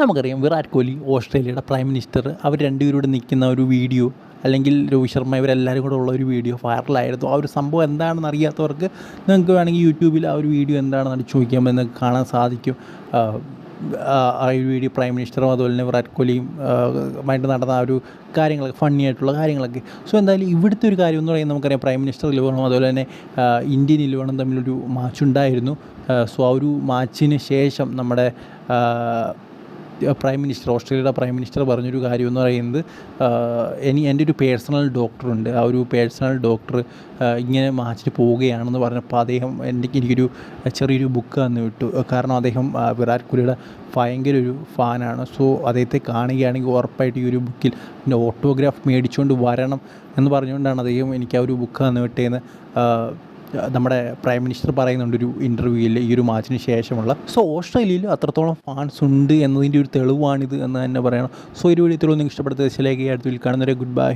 നമുക്കറിയാം വിരാട് കോഹ്ലി ഓസ്ട്രേലിയയുടെ prime minister. അവർ രണ്ടുപേരോട് നിൽക്കുന്ന ഒരു വീഡിയോ അല്ലെങ്കിൽ രോഹിത് ശർമ്മ ഇവരെല്ലാവരും കൂടെ ഉള്ള ഒരു വീഡിയോ വൈറലായിരുന്നു. ആ ഒരു സംഭവം എന്താണെന്ന് അറിയാത്തവർക്ക് നിങ്ങൾക്ക് വേണമെങ്കിൽ യൂട്യൂബിൽ ആ ഒരു വീഡിയോ എന്താണെന്ന് ചോദിക്കാൻ നിങ്ങൾക്ക് കാണാൻ സാധിക്കും. ആ, ഒരു വീഡിയോ പ്രൈം മിനിസ്റ്ററും അതുപോലെ തന്നെ വിരാട് കോഹ്ലിയും ആയിട്ട് നടന്ന ആ ഒരു കാര്യങ്ങളൊക്കെ ഫണ്ണി ആയിട്ടുള്ള കാര്യങ്ങളൊക്കെ. സോ എന്തായാലും ഇവിടുത്തെ ഒരു കാര്യം എന്ന് പറയുന്നത് നമുക്കറിയാം പ്രൈം മിനിസ്റ്റർ ഇലുവണും അതുപോലെ തന്നെ ഇന്ത്യൻ ഇലുവണും തമ്മിലൊരു മാച്ച് ഉണ്ടായിരുന്നു. സോ ആ ഒരു മാച്ചിന് ശേഷം നമ്മുടെ പ്രൈം മിനിസ്റ്റർ ഓസ്ട്രേലിയയുടെ പ്രൈം മിനിസ്റ്റർ പറഞ്ഞൊരു കാര്യം എന്ന് പറയുന്നത് ഇനി എന്റെ ഒരു പേഴ്സണൽ ഡോക്ടറുണ്ട് ആ ഒരു പേഴ്സണൽ ഡോക്ടർ ഇങ്ങനെ മാച്ചിന് പോവുകയാണെന്ന് പറഞ്ഞപ്പോൾ അദ്ദേഹം എന്റെ എനിക്കൊരു ചെറിയൊരു ബുക്ക് തന്നു വിട്ടു. കാരണം അദ്ദേഹം വിരാട് കോഹ്ലിയുടെ ഭയങ്കര ഒരു ഫാനാണ് സോ അദ്ദേഹത്തെ കാണുകയാണെങ്കിൽ ഉറപ്പായിട്ട് ഈ ഒരു ബുക്കിൽ എന്റെ ഓട്ടോഗ്രാഫ് മേടിച്ചുകൊണ്ട് വരണം എന്ന് പറഞ്ഞുകൊണ്ടാണ് അദ്ദേഹം എനിക്ക് ആ ഒരു ബുക്ക് തന്നു വിട്ടേന്ന്. നമ്മുടെ പ്രൈം മിനിസ്റ്റർ പറയുന്നുണ്ട് ഒരു ഇന്റർവ്യൂവിൽ ഈ ഒരു മാച്ചിന് ശേഷമുള്ള. സോ ഓസ്ട്രേലിയയിൽ അത്രത്തോളം ഫാൻസ് ഉണ്ട് എന്നതിന്റെ ഒരു തെളിവാണിത് എന്ന് തന്നെ പറയണം. സോ ഒരു വീഡിയോ നിങ്ങൾ ഇഷ്ടപ്പെടുത്ത ദിശയിലേക്ക് അടുത്ത് കാണുന്നവരെ ഗുഡ് ബൈ